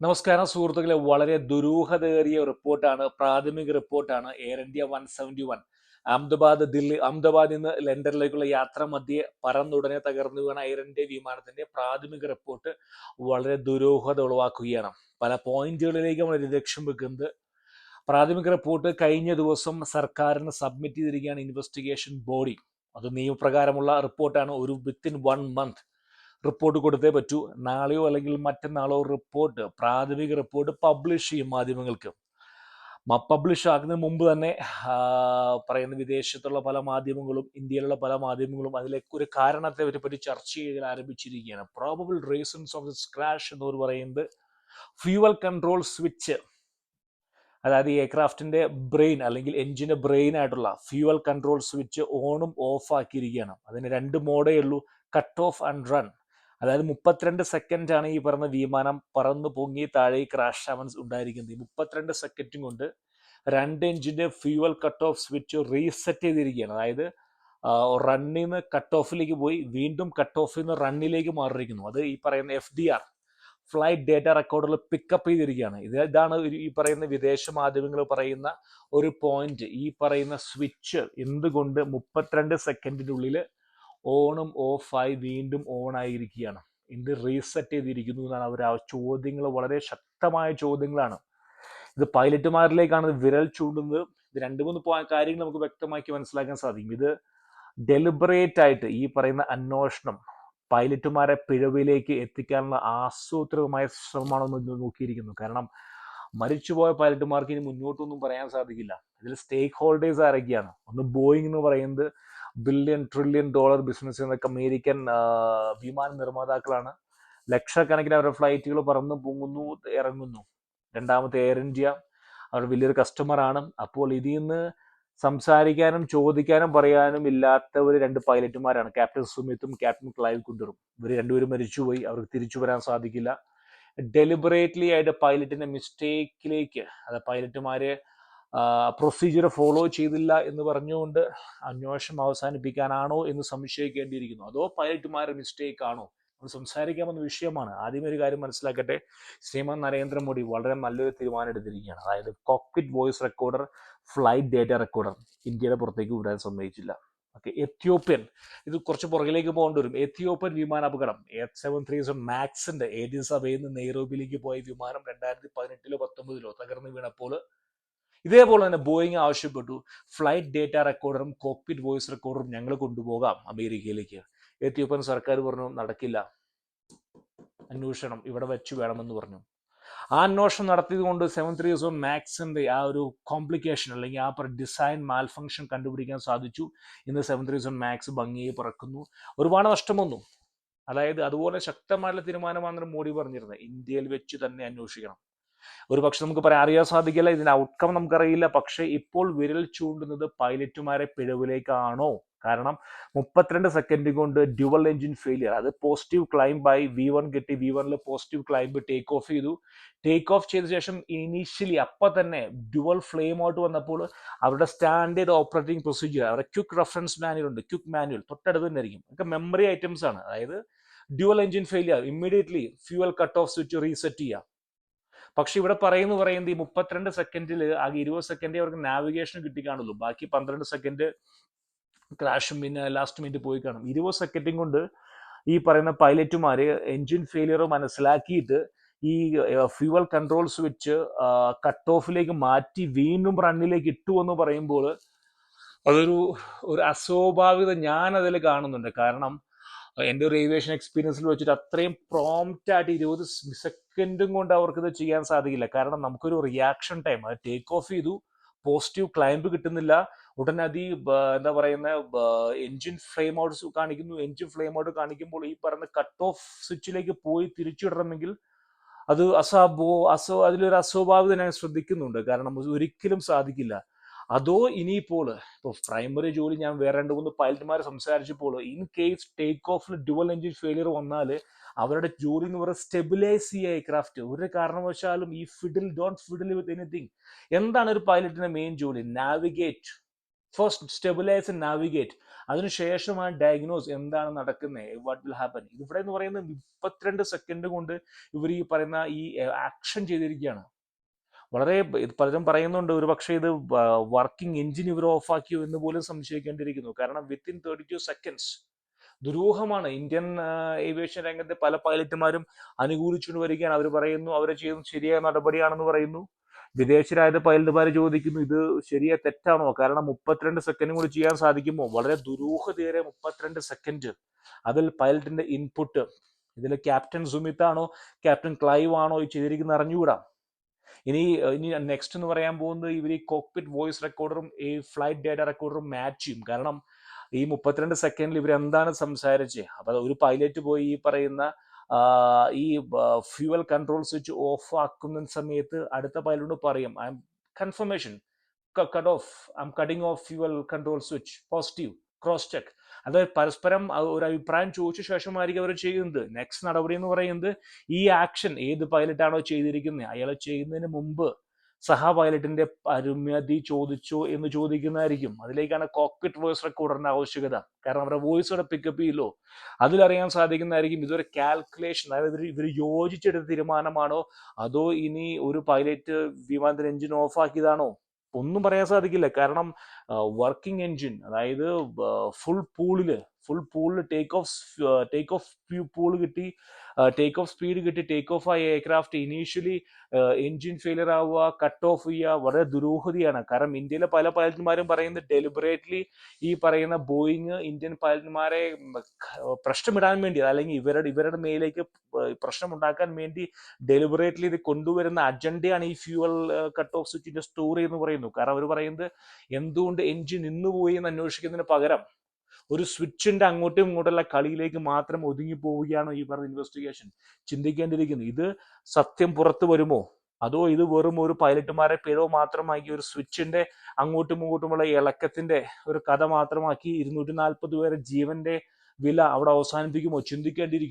നമസ്കാരം സുഹൃത്തുക്കളെ. വളരെ ദുരൂഹതയേറിയ റിപ്പോർട്ടാണ് പ്രാഥമിക റിപ്പോർട്ടാണ് Air India one seventy one Ahmedabad Delhi അഹമ്മദാബാദിൽ നിന്ന് ലണ്ടനിലേക്കുള്ള യാത്ര മധ്യേ പറന്നുടനെ തകർന്നു വീണ എയർ ഇന്ത്യ വിമാനത്തിന്റെ പ്രാഥമിക റിപ്പോർട്ട് വളരെ ദുരൂഹത ഉളവാക്കുകയാണ്. പല പോയിന്റുകളിലേക്കും വളരെ ലക്ഷ്യം വെക്കുന്നത് പ്രാഥമിക റിപ്പോർട്ട് കഴിഞ്ഞ ദിവസം സർക്കാരിന് സബ്മിറ്റ് ചെയ്തിരിക്കുകയാണ് ഇൻവെസ്റ്റിഗേഷൻ ബോഡി അത് നിയമപ്രകാരമുള്ള റിപ്പോർട്ടാണ്. ഒരു വിത്തിൻ വൺ മന്ത് റിപ്പോർട്ട് കൊടുത്തേ പറ്റൂ. നാളെയോ അല്ലെങ്കിൽ മറ്റന്നാളോ റിപ്പോർട്ട് പ്രാഥമിക റിപ്പോർട്ട് പബ്ലിഷ് ചെയ്യും മാധ്യമങ്ങൾക്ക്. പബ്ലിഷ് ആക്കുന്നതിന് മുമ്പ് തന്നെ പറയുന്ന വിദേശത്തുള്ള പല മാധ്യമങ്ങളും ഇന്ത്യയിലുള്ള പല മാധ്യമങ്ങളും അതിലേക്ക് ഒരു കാരണത്തെ പറ്റി ചർച്ച ചെയ്യാൻ ആരംഭിച്ചിരിക്കുകയാണ്. Probable reasons of this crash എന്ന് പറയുന്നത് ഫ്യൂവൽ കൺട്രോൾ സ്വിച്ച് അതായത് എയർക്രാഫ്റ്റിന്റെ ബ്രെയിൻ അല്ലെങ്കിൽ എഞ്ചിന്റെ ബ്രെയിൻ ആയിട്ടുള്ള ഫ്യൂവൽ കൺട്രോൾ സ്വിച്ച് ഓണും ഓഫ് ആക്കിയിരിക്കുകയാണ്. അതിന് രണ്ട് മോഡേ ഉള്ളൂ കട്ട് ഓഫ് ആൻഡ് റൺ അതായത് മുപ്പത്തിരണ്ട് സെക്കൻഡ് ആണ് ഈ പറഞ്ഞ വിമാനം പറന്നു പൊങ്ങി താഴെ ക്രാഷ് ആവൻസ് ഉണ്ടായിരിക്കുന്നത്. ഈ മുപ്പത്തിരണ്ട് സെക്കൻഡും കൊണ്ട് രണ്ട് എഞ്ചിന്റെ fuel cut off switch reset ചെയ്തിരിക്കുകയാണ്. അതായത് റണ്ണിൽ നിന്ന് കട്ട് ഓഫിലേക്ക് പോയി വീണ്ടും കട്ട് ഓഫിൽ നിന്ന് റണ്ണിലേക്ക് മാറിയിരിക്കുന്നു. അത് ഈ പറയുന്ന F D R flight data റെക്കോർഡറിൽ pickup ചെയ്തിരിക്കുകയാണ്. ഇത് ഇതാണ് ഈ പറയുന്ന വിദേശ മാധ്യമങ്ങൾ പറയുന്ന ഒരു പോയിന്റ് ഈ പറയുന്ന സ്വിച്ച് എന്തുകൊണ്ട് മുപ്പത്തിരണ്ട് സെക്കൻഡിനുള്ളിൽ ഓണും ഓഫായി വീണ്ടും ഓൺ ആയിരിക്കുകയാണ് ഇത് റീസെറ്റ് ചെയ്തിരിക്കുന്നു എന്നാണ് അവർ ആ ചോദ്യങ്ങൾ വളരെ ശക്തമായ ചോദ്യങ്ങളാണ്. ഇത് പൈലറ്റുമാരിലേക്കാണ് വിരൽ ചൂണ്ടുന്നത്. ഇത് രണ്ട് മൂന്ന് കാര്യങ്ങൾ നമുക്ക് വ്യക്തമാക്കി മനസ്സിലാക്കാൻ സാധിക്കും. ഇത് ഡെലിബറേറ്റ് ആയിട്ട് ഈ പറയുന്ന അന്വേഷണം പൈലറ്റുമാരെ പിഴവിലേക്ക് എത്തിക്കാനുള്ള ആസൂത്രിതമായ ശ്രമമാണെന്ന് എന്ന് നോക്കിയിരിക്കുന്നു. കാരണം മരിച്ചുപോയ പൈലറ്റുമാർക്ക് ഇനി മുന്നോട്ടൊന്നും പറയാൻ സാധിക്കില്ല. ഇതിൽ സ്റ്റേക്ക് ഹോൾഡേഴ്സ് ആരൊക്കെയാണ്? ഒന്ന് ബോയിങ് എന്ന് പറയുന്നത് ബില്യൺ ട്രില്യൺ ഡോളർ ബിസിനസ് എന്നൊക്കെ അമേരിക്കൻ വിമാന നിർമ്മാതാക്കളാണ്. ലക്ഷക്കണക്കിന് അവരുടെ ഫ്ലൈറ്റുകൾ പറന്ന് പൊങ്ങുന്നു ഇറങ്ങുന്നു. രണ്ടാമത്തെ എയർ ഇന്ത്യ അവർ വലിയൊരു കസ്റ്റമറാണ് അപ്പോൾ ഇതിൽ നിന്ന് സംസാരിക്കാനും ചോദിക്കാനും പറയാനും ഇല്ലാത്ത ഒരു രണ്ട് പൈലറ്റുമാരാണ് ക്യാപ്റ്റൻ സുമിത്തും ക്യാപ്റ്റൻ ക്ലൈവ് കുണ്ടറും ഇവർ രണ്ടുപേരും മരിച്ചുപോയി. അവർക്ക് തിരിച്ചു വരാൻ സാധിക്കില്ല. ഡെലിബറേറ്റ്ലി ആയിട്ട് പൈലറ്റിന്റെ മിസ്റ്റേക്കിലേക്ക് അത് പൈലറ്റുമാരെ പ്രൊസീജിയർ ഫോളോ ചെയ്തില്ല എന്ന് പറഞ്ഞുകൊണ്ട് അന്വേഷണം അവസാനിപ്പിക്കാനാണോ എന്ന് സംശയിക്കേണ്ടിയിരിക്കുന്നു. അതോ പൈലറ്റുമാരുടെ മിസ്റ്റേക്ക് ആണോ? നമ്മൾ സംസാരിക്കാമെന്ന വിഷയമാണ്. ആദ്യം ഒരു കാര്യം മനസ്സിലാക്കട്ടെ. ശ്രീമാൻ നരേന്ദ്രമോദി വളരെ നല്ലൊരു തീരുമാനം എടുത്തിരിക്കുകയാണ്. അതായത് cockpit voice recorder flight data recorder ഇന്ത്യയുടെ പുറത്തേക്ക് വിടാൻ സമ്മതിച്ചില്ല. ഓക്കെ എത്യോപ്യൻ ഇത് കുറച്ച് പുറകിലേക്ക് പോകേണ്ടി വരും. എത്യോപ്യൻ വിമാന അപകടം. എയ്റ്റ് സെവൻ ത്രീ സെവൻ മാക്സിന്റെ ഏത് അവയിൽ നിന്ന് നെയ്റോബിയിലേക്ക് പോയ വിമാനം രണ്ടായിരത്തി പതിനെട്ടിലോ പത്തൊമ്പതിലോ തകർന്നു വീണപ്പോൾ ഇതേപോലെ തന്നെ ബോയിങ് ആവശ്യപ്പെട്ടു. ഫ്ലൈറ്റ് ഡേറ്റ റെക്കോർഡറും കോക്പിറ്റ് വോയിസ് റെക്കോർഡറും ഞങ്ങൾ കൊണ്ടുപോകാം അമേരിക്കയിലേക്ക്. എത്തിയപ്പോൾ സർക്കാർ പറഞ്ഞു നടക്കില്ല. അന്വേഷണം ഇവിടെ വെച്ച് വേണമെന്ന് പറഞ്ഞു. ആ അന്വേഷണം നടത്തിയത് കൊണ്ട് സെവൻ ത്രീ സോ മാക്സിന്റെ ആ ഒരു കോംപ്ലിക്കേഷൻ അല്ലെങ്കിൽ ആ ഡിസൈൻ മാൽ ഫംഗ്ഷൻ കണ്ടുപിടിക്കാൻ സാധിച്ചു. ഇന്ന് സെവൻ ത്രീ സോ മാക്സ് ഭംഗിയെ പറക്കുന്നു. ഒരുപാട് നഷ്ടം വന്നു. അതായത് അതുപോലെ ശക്തമായിട്ടുള്ള തീരുമാനമാണ് മോഡി പറഞ്ഞിരുന്നത്. ഇന്ത്യയിൽ വെച്ച് തന്നെ അന്വേഷിക്കണം. ഒരു പക്ഷെ നമുക്ക് പറയാൻ അറിയാൻ സാധിക്കില്ല ഇതിന്റെ ഔട്ട്കം നമുക്കറിയില്ല. പക്ഷേ ഇപ്പോൾ വിരൽ ചൂണ്ടുന്നത് പൈലറ്റുമാരെ പിഴവിലേക്കാണോ? കാരണം മുപ്പത്തിരണ്ട് സെക്കൻഡ് കൊണ്ട് ഡ്യുവൽ എഞ്ചിൻ ഫെയിലിയർ അത് പോസിറ്റീവ് ക്ലൈംബ് ആയി വി വൺ കിട്ടി വി വണ്ണിൽ പോസിറ്റീവ് ക്ലൈംബ് ടേക്ക് ഓഫ് ചെയ്തു. ടേക്ക് ഓഫ് ചെയ്ത ശേഷം ഇനീഷ്യലി അപ്പൊ തന്നെ ഡ്യുവൽ ഫ്ലെയിം ഔട്ട് വന്നപ്പോൾ അവരുടെ സ്റ്റാൻഡേർഡ് ഓപ്പറേറ്റിംഗ് പ്രൊസീജിയർ അവരുടെ ക്യുക്ക് റെഫറൻസ് മാനുവൽ ഉണ്ട് ക്യുക്ക് മാനുവൽ തൊട്ടടുത്ത് തന്നെ ആയിരിക്കും ഒക്കെ മെമ്മറി ഐറ്റംസ് ആണ്. അതായത് dual engine failure immediately fuel cut off switch reset ചെയ്യുക. പക്ഷെ ഇവിടെ പറയുന്നു പറയുന്നത് ഈ മുപ്പത്തിരണ്ട് സെക്കൻഡിൽ ആകെ ഇരുപത് സെക്കൻഡേ അവർക്ക് നാവിഗേഷൻ കിട്ടി കാണുള്ളൂ. ബാക്കി പന്ത്രണ്ട് സെക്കൻഡ് ക്രാഷും പിന്നെ ലാസ്റ്റ് മിനിറ്റ് പോയി കാണും. ഇരുപത് സെക്കൻഡും കൊണ്ട് ഈ പറയുന്ന പൈലറ്റുമാർ എൻജിൻ ഫെയിലിയർ മനസ്സിലാക്കിയിട്ട് ഈ ഫ്യൂവൽ കൺട്രോൾ സ്വിച്ച് കട്ട് ഓഫിലേക്ക് മാറ്റി വീണ്ടും റണ്ണിലേക്ക് ഇട്ടു എന്ന് പറയുമ്പോൾ അതൊരു ഒരു അസ്വാഭാവികത ഞാൻ അതിൽ കാണുന്നുണ്ട്. കാരണം എന്റെ ഒരു ഏവിയേഷൻ എക്സ്പീരിയൻസിൽ വെച്ചിട്ട് അത്രയും പ്രോംപ്റ്റ് ആയിട്ട് ഇരുപത് സെക്കൻഡും കൊണ്ട് അവർക്ക് ഇത് ചെയ്യാൻ സാധിക്കില്ല. കാരണം നമുക്കൊരു റിയാക്ഷൻ ടൈം അത് ടേക്ക് ഓഫ് ചെയ്തു പോസിറ്റീവ് ക്ലൈംബ് കിട്ടുന്നില്ല. ഉടനെ അത് എന്താ പറയുന്ന എഞ്ചിൻ ഫ്ലെയിം ഔട്ട് കാണിക്കുന്നു. എഞ്ചിൻ ഫ്ലെയിം ഔട്ട് കാണിക്കുമ്പോൾ ഈ പറയുന്ന കട്ട് ഓഫ് സ്വിച്ചിലേക്ക് പോയി തിരിച്ചിടണമെങ്കിൽ അത് അസാബോ അസോ അതിലൊരു അസ്വാഭാവികത ഞാൻ ശ്രദ്ധിക്കുന്നുണ്ട്. കാരണം ഒരിക്കലും സാധിക്കില്ല. അതോ ഇനിയിപ്പോൾ ഇപ്പോൾ പ്രൈമറി ജോലി ഞാൻ വേറെ രണ്ട് മൂന്ന് പൈലറ്റ്മാരെ സംസാരിച്ചപ്പോൾ ഇൻ കേസ് ടേക്ക് ഓഫിൽ ഡുവൽ എഞ്ചിൻ ഫെയിലിയർ വന്നാൽ അവരുടെ ജോലി എന്ന് പറയുന്നത് സ്റ്റെബിലൈസ് ചെയ്യുക എയർക്രാഫ്റ്റ് ഒരു കാരണവശാലും ഈ fiddle don't fiddle with anything എന്താണ് ഒരു പൈലറ്റിന്റെ മെയിൻ ജോലി? Navigate first stabilise and navigate അതിനുശേഷമാണ് ഡയഗ്നോസ് എന്താണ് നടക്കുന്നത് വാട്ട് വിൽ ഹാപ്പൻ ഇവിടെ എന്ന് പറയുന്നത് മുപ്പത്തിരണ്ട് സെക്കൻഡ് കൊണ്ട് ഇവർ ഈ പറയുന്ന ഈ ആക്ഷൻ ചെയ്തിരിക്കുകയാണ്. വളരെ പലരും പറയുന്നുണ്ട് ഒരു പക്ഷേ ഇത് വർക്കിംഗ് എഞ്ചിൻ ഇവർ ഓഫാക്കിയോ എന്ന് പോലും സംശയിക്കേണ്ടിയിരിക്കുന്നു. കാരണം വിത്തിൻ തേർട്ടി ടു സെക്കൻഡ്സ് ദുരൂഹമാണ്. ഇന്ത്യൻ ഏവിയേഷൻ രംഗത്തെ പല പൈലറ്റുമാരും അനുകൂലിച്ചുകൊണ്ട് വരികയാണ്. അവർ പറയുന്നു അവർ ചെയ്യുന്നത് ശരിയായ നടപടിയാണെന്ന് പറയുന്നു. വിദേശരായത് പൈലറ്റുമാർ ചോദിക്കുന്നു ഇത് ശരിയാ തെറ്റാണോ? കാരണം മുപ്പത്തിരണ്ട് സെക്കൻഡും കൂടി ചെയ്യാൻ സാധിക്കുമോ? വളരെ ദുരൂഹതയേറെ മുപ്പത്തിരണ്ട് സെക്കൻഡ് അതിൽ പൈലറ്റിന്റെ ഇൻപുട്ട് ഇതിൽ ക്യാപ്റ്റൻ സുമിത് ആണോ ക്യാപ്റ്റൻ ക്ലൈവ് ആണോ? ഈ ചെയ്തിരിക്കുന്നത് അറിഞ്ഞുകൂടാ? ഇനി ഇനി നെക്സ്റ്റ് എന്ന് പറയാൻ പോകുന്നത് ഇവർ ഈ കോക്പിറ്റ് വോയിസ് റെക്കോർഡറും ഈ ഫ്ലൈറ്റ് ഡേറ്റ റെക്കോർഡറും മാച്ച് ചെയ്യും. കാരണം ഈ മുപ്പത്തിരണ്ട് സെക്കൻഡിൽ ഇവർ എന്താണ് സംസാരിച്ചത് അപ്പൊ ഒരു പൈലറ്റ് പോയി ഈ പറയുന്ന ഈ ഫ്യൂവൽ കൺട്രോൾ സ്വിച്ച് ഓഫ് ആക്കുന്ന സമയത്ത് അടുത്ത പൈലറ്റ് പറയും I'm confirmation cut off I'm cutting off fuel control switch positive cross check അത് പരസ്പരം ഒരു അഭിപ്രായം ചോദിച്ച ശേഷമായിരിക്കും അവർ ചെയ്യുന്നത്. നെക്സ്റ്റ് നടപടി എന്ന് പറയുന്നത് ഈ ആക്ഷൻ ഏത് പൈലറ്റാണോ ചെയ്തിരിക്കുന്നത്? അയാൾ ചെയ്യുന്നതിന് മുമ്പ് സഹ പൈലറ്റിന്റെ അരുമതി ചോദിച്ചോ എന്ന് ചോദിക്കുന്നതായിരിക്കും. അതിലേക്കാണ് കോക്പിറ്റ് വോയിസ് റെക്കോർഡറിന്റെ ആവശ്യകത. കാരണം അവരുടെ വോയിസ് അവിടെ പിക്കപ്പ് ചെയ്യല്ലോ. അതിലറിയാൻ സാധിക്കുന്നതായിരിക്കും ഇതൊരു കാൽക്കുലേഷൻ അതായത് ഇവർ ഇവർ യോജിച്ചെടുത്ത തീരുമാനമാണോ? അതോ ഇനി ഒരു പൈലറ്റ് വിമാനത്തിന് എഞ്ചിൻ ഓഫ് ആക്കിയതാണോ? ഒന്നും പറയാൻ സാധിക്കില്ല. കാരണം വർക്കിംഗ് എഞ്ചിൻ അതായത് ഫുൾ പൂളിൽ ഫുൾ പൂളിൽ take off take off pull കിട്ടി. ടേക്ക് ഓഫ് സ്പീഡ് കിട്ടി. ടേക്ക് ഓഫ് ആയ എയർക്രാഫ്റ്റ് ഇനീഷ്യലി എഞ്ചിൻ ഫെയിലിയർ ആവുക കട്ട് ഓഫ് ചെയ്യുക വളരെ ദുരൂഹതയാണ്. കാരണം ഇന്ത്യയിലെ പല പൈലറ്റ്മാരും പറയുന്നത് ഡെലിബറേറ്റ്ലി ഈ പറയുന്ന ബോയിങ് ഇന്ത്യൻ പൈലറ്റ്മാരെ പ്രശ്നമിടാൻ വേണ്ടി അല്ലെങ്കിൽ ഇവരുടെ ഇവരുടെ മേലേക്ക് പ്രശ്നം ഉണ്ടാക്കാൻ വേണ്ടി ഡെലിബറേറ്റ്ലി ഇത് കൊണ്ടുവരുന്ന അജണ്ടയാണ് ഈ ഫ്യൂവൽ കട്ട് ഓഫ് സ്വിച്ചിന്റെ സ്റ്റോറി എന്ന് പറയുന്നു. കാരണം അവർ പറയുന്നത് എന്തുകൊണ്ട് എഞ്ചിൻ നിന്നുപോയി എന്ന് അന്വേഷിക്കുന്നതിന് പകരം ഒരു സ്വിച്ചിന്റെ അങ്ങോട്ടും ഇങ്ങോട്ടുള്ള കളിയിലേക്ക് മാത്രം ഒതുങ്ങി പോവുകയാണോ ഈ പറഞ്ഞ ഇൻവെസ്റ്റിഗേഷൻ ചിന്തിക്കേണ്ടിയിരിക്കുന്നു. ഇത് സത്യം പുറത്തു വരുമോ? അതോ ഇത് വെറും ഒരു പൈലറ്റുമാരെ പിഴവ് മാത്രമാക്കി ഒരു സ്വിച്ചിന്റെ അങ്ങോട്ടും ഇങ്ങോട്ടുമുള്ള ഇളക്കത്തിന്റെ ഒരു കഥ മാത്രമാക്കി ഇരുന്നൂറ്റി നാൽപ്പത് പേരെ ജീവന്റെ വില അവിടെ അവസാനിപ്പിക്കുമോ? ചിന്തിക്കേണ്ടിയിരിക്കുന്നു.